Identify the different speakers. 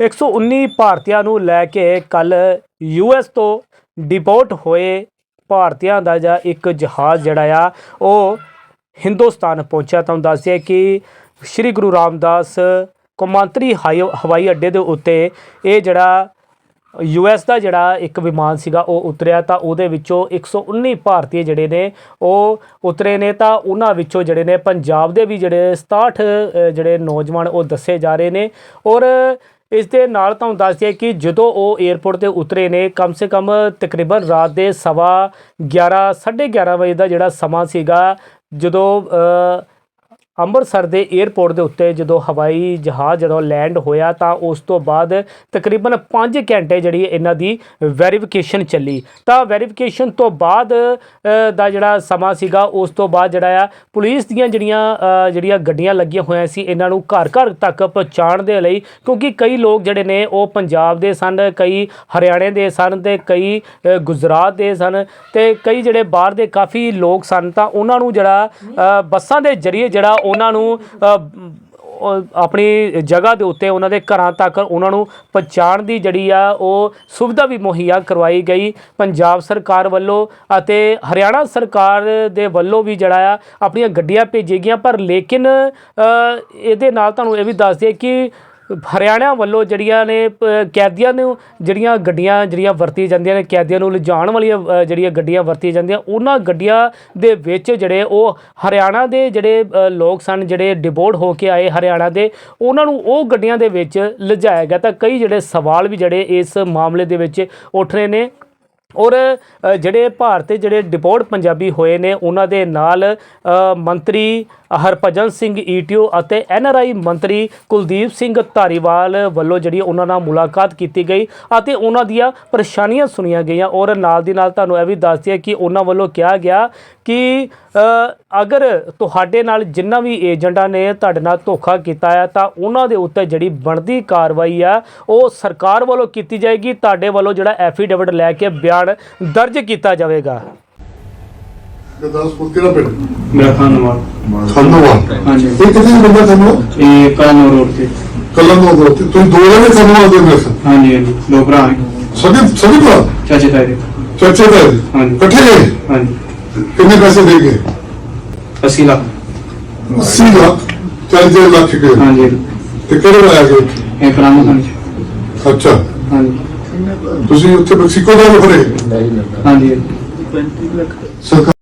Speaker 1: 119 ਭਾਰਤੀਆਂ ਨੂੰ ਲੈ ਕੇ ਕੱਲ ਯੂਐਸ ਤੋਂ ਡਿਪੋਰਟ ਹੋਏ ਭਾਰਤੀਆਂ ਦਾ ਜਾਂ ਇੱਕ ਜਹਾਜ਼ ਜਿਹੜਾ ਆ, ਉਹ ਹਿੰਦੁਸਤਾਨ ਪਹੁੰਚਿਆ ਤੁਹਾਨੂੰ ਦੱਸਿਆ ਕਿ ਸ੍ਰੀ ਗੁਰੂ ਰਾਮਦਾਸ ਕੌਮਾਂਤਰੀ ਹਾਈ- ਹਵਾਈ ਅੱਡੇ ਦੇ ਉੱਤੇ ਇਹ ਜਿਹੜਾ ਯੂਐਸ ਦਾ ਜਿਹੜਾ ਇੱਕ ਵਿਮਾਨ ਸੀਗਾ, ਉਹ ਉਤਰਿਆ ਤਾਂ ਉਹਦੇ ਵਿੱਚੋਂ 119 ਭਾਰਤੀ ਜਿਹੜੇ ਨੇ, ਉਹ ਉਤਰੇ ਨੇ ਤਾਂ ਉਹਨਾਂ ਵਿੱਚੋਂ ਜਿਹੜੇ ਨੇ ਪੰਜਾਬ ਦੇ ਵੀ ਜਿਹੜੇ 67 ਜਿਹੜੇ ਨੌਜਵਾਨ ਉਹ ਦੱਸੇ ਜਾ ਰਹੇ ਨੇ ਔਰ ਇਸ ਦੇ ਨਾਲ ਤੁਹਾਨੂੰ ਦੱਸ ਦਈਏ ਕਿ ਜਦੋਂ ਉਹ 에ਅਰਪੋਰਟ ਤੇ ਉਤਰੇ ਨੇ, ਕਮ ਸੇ ਕਮ ਤਕਰੀਬਨ ਰਾਤ ਦੇ ਸਵਾ 11 11:30 ਵਜੇ ਦਾ ਜਿਹੜਾ ਸਮਾਂ ਸੀਗਾ, ਜਦੋਂ ਅੰਮ੍ਰਿਤਸਰ ਦੇ 에ਅਰਪੋਰਟ ਦੇ ਉੱਤੇ ਜਦੋਂ ਹਵਾਈ ਜਹਾਜ਼ ਜਦੋਂ ਲੈਂਡ ਹੋਇਆ ਤਾਂ ਉਸ ਤੋਂ ਬਾਅਦ ਤਕਰੀਬਨ 5 ਘੰਟੇ ਜਿਹੜੀ ਇਹਨਾਂ ਦੀ ਵੈਰੀਫਿਕੇਸ਼ਨ ਚੱਲੀ। ਤਾਂ ਵੈਰੀਫਿਕੇਸ਼ਨ ਤੋਂ ਬਾਅਦ ਦਾ ਜਿਹੜਾ ਸਮਾਂ ਸੀਗਾ, ਉਸ ਤੋਂ ਬਾਅਦ ਜਿਹੜਾ ਆ, ਪੁਲਿਸ ਦੀਆਂ ਜਿਹੜੀਆਂ ਜਿਹੜੀਆਂ ਗੱਡੀਆਂ ਲੱਗੀਆਂ ਹੋਈਆਂ ਸੀ, ਇਹਨਾਂ ਨੂੰ ਘਰ ਘਰ ਤੱਕ ਪਹੁੰਚਾਉਣ ਦੇ ਲਈ, ਕਿਉਂਕਿ ਕਈ ਲੋਕ ਜਿਹੜੇ ਨੇ ਉਹ ਪੰਜਾਬ ਦੇ ਸਨ, ਕਈ ਹਰਿਆਣੇ ਦੇ ਸਨ ਤੇ ਕਈ ਗੁਜਰਾਤ ਦੇ ਸਨ ਤੇ ਕਈ ਜਿਹੜੇ ਬਾਹਰ ਦੇ ਕਾਫੀ ਲੋਕ ਸਨ ਤਾਂ ਉਹਨਾਂ ਨੂੰ ਜਿਹੜਾ ਬੱਸਾਂ ਦੇ ਜ਼ਰੀਏ ਜਿਹੜਾ ਉਹਨਾਂ ਨੂੰ ਆਪਣੀ ਜਗ੍ਹਾ ਦੇ ਉੱਤੇ ਉਹਨਾਂ ਦੇ ਘਰਾਂ ਤੱਕ ਉਹਨਾਂ ਨੂੰ ਪਹੁੰਚਾਉਣ ਦੀ ਜਿਹੜੀ ਆ ਉਹ ਸੁਵਿਧਾ ਵੀ ਮੁਹੱਈਆ ਕਰਵਾਈ ਗਈ। ਪੰਜਾਬ ਸਰਕਾਰ ਵੱਲੋਂ ਅਤੇ ਹਰਿਆਣਾ ਸਰਕਾਰ ਦੇ ਵੱਲੋਂ ਵੀ ਜਿਹੜਾ ਆ, ਆਪਣੀਆਂ ਗੱਡੀਆਂ ਭੇਜੀ ਗਈਆਂ। ਪਰ ਲੇਕਿਨ ਇਹਦੇ ਨਾਲ ਤੁਹਾਨੂੰ ਇਹ ਵੀ ਦੱਸ ਦਈਏ ਕਿ ਹਰਿਆਣਾ ਵੱਲੋਂ ਜਿਹੜੀਆਂ ਨੇ ਪ- ਕੈਦੀਆਂ ਨੂੰ ਜਿਹੜੀਆਂ ਗੱਡੀਆਂ ਜਿਹੜੀਆਂ ਵਰਤੀਆਂ ਜਾਂਦੀਆਂ ਨੇ ਕੈਦੀਆਂ ਨੂੰ ਲਿਜਾਣ ਵਾਲੀਆਂ ਜਿਹੜੀਆਂ ਗੱਡੀਆਂ ਵਰਤੀਆਂ ਜਾਂਦੀਆਂ ਉਹਨਾਂ ਗੱਡੀਆਂ ਦੇ ਵਿੱਚ ਜਿਹੜੇ ਉਹ ਹਰਿਆਣਾ ਦੇ ਜਿਹੜੇ ਲੋਕ ਸਨ ਜਿਹੜੇ ਡਿਪੋਰਟ ਹੋ ਕੇ ਆਏ ਹਰਿਆਣਾ ਦੇ ਉਹਨਾਂ ਨੂੰ ਉਹ ਗੱਡੀਆਂ ਦੇ ਵਿੱਚ ਲਿਜਾਇਆ ਗਿਆ। ਤਾਂ ਕਈ ਜਿਹੜੇ ਸਵਾਲ ਵੀ ਜਿਹੜੇ ਇਸ ਮਾਮਲੇ ਦੇ ਵਿੱਚ ਉੱਠ ਰਹੇ ਨੇ। ਔਰ ਅ, ਜਿਹੜੇ ਭਾਰਤੀ ਜਿਹੜੇ ਡਿਪੋਰਟ ਪੰਜਾਬੀ ਹੋਏ ਨੇ ਉਹਨਾਂ ਦੇ ਨਾਲ ਮੰਤਰੀ ਹਰਭਜਨ ਸਿੰਘ ਈਟੀਓ ਅਤੇ ਐਨਆਰਆਈ ਮੰਤਰੀ ਕੁਲਦੀਪ ਸਿੰਘ ਧਾਰੀਵਾਲ ਵੱਲੋਂ ਜਿਹੜੀ ਉਹਨਾਂ ਨਾਲ ਮੁਲਾਕਾਤ ਕੀਤੀ ਗਈ ਅਤੇ ਉਹਨਾਂ ਦੀਆਂ ਪਰੇਸ਼ਾਨੀਆਂ ਸੁਣੀਆਂ ਗਈਆਂ। ਔਰ ਨਾਲ ਦੀ ਨਾਲ ਤੁਹਾਨੂੰ ਇਹ ਵੀ ਦੱਸ ਦਈਏ ਕਿ ਉਹਨਾਂ ਵੱਲੋਂ ਕਿਹਾ ਗਿਆ ਕਿ ਅਗਰ ਤੁਹਾਡੇ ਨਾਲ ਜਿੰਨਾ ਵੀ ਏਜੰਟਾਂ ਨੇ ਤੁਹਾਡੇ ਨਾਲ ਧੋਖਾ ਕੀਤਾ ਹੈ, ਤਾਂ ਉਹਨਾਂ ਦੇ ਉੱਤੇ ਜਿਹੜੀ ਬਣਦੀ ਕਾਰਵਾਈ ਆ, ਉਹ ਸਰਕਾਰ ਵੱਲੋਂ ਕੀਤੀ ਜਾਏਗੀ। ਤੁਹਾਡੇ ਵੱਲੋਂ ਜਿਹੜਾ ਐਫੀਡੇਵਿਟ ਲੈ ਕੇ ਬਿਆਨ ਦਰਜ ਕੀਤਾ ਜਾਵੇਗਾ।
Speaker 2: ਗੁਰਦਾਸਪੁਰ ਕਿਹੜਾ ਪਿੰਡ?
Speaker 3: ਮੇਰਾ ਖਾਨਵਾਲ
Speaker 2: ਖੰਡਵਾ
Speaker 3: ਹਾਂਜੀ।
Speaker 2: ਇਹ ਕਿੱਥੇ ਨੰਬਰ ਤੁਹਾਨੂੰ
Speaker 3: ਇਹ ਕਾਨੋ ਰੋਡ ਤੇ।
Speaker 2: ਕੱਲਮ ਤੋਂ। ਦੋ ਤੁਸੀਂ ਦੋ ਜਣੇ ਖੰਡਵਾ ਦੇ
Speaker 3: ਹਾਂਜੀ ਹਾਂਜੀ। ਦੋ ਭਰਾ ਹੈ
Speaker 2: ਸਭੀ ਸਭੀ ਭਰਾ?
Speaker 3: ਚਾਚੇ ਤਾਏ ਦੇ।
Speaker 2: ਚਾਚੇ ਦਾ?
Speaker 3: ਹਾਂਜੀ।
Speaker 2: ਇਕੱਠੇ ਗਏ?
Speaker 3: ਹਾਂਜੀ।
Speaker 2: ਕਿੰਨੇ ਪੈਸੇ ਦੇ ਗਏ?
Speaker 3: 80 ਲੱਖ।
Speaker 2: 80 ਲੱਖ? 40 ਲੱਖ ਕੇ
Speaker 3: ਹਾਂਜੀ।
Speaker 2: ਤੇ ਕਿਹੜੇ ਲਾਇਆ ਗਏ?
Speaker 3: ਇਹ ਕਰਾਮਾ ਖਾਨ ਚ।
Speaker 2: ਅੱਛਾ।
Speaker 3: ਹਾਂਜੀ।
Speaker 2: ਤੁਸੀਂ ਉੱਥੇ ਮੈਕਸੀਕੋ ਦਾ ਫਰੇ
Speaker 3: ਹਾਂਜੀ।
Speaker 2: ਸਰਕਾਰ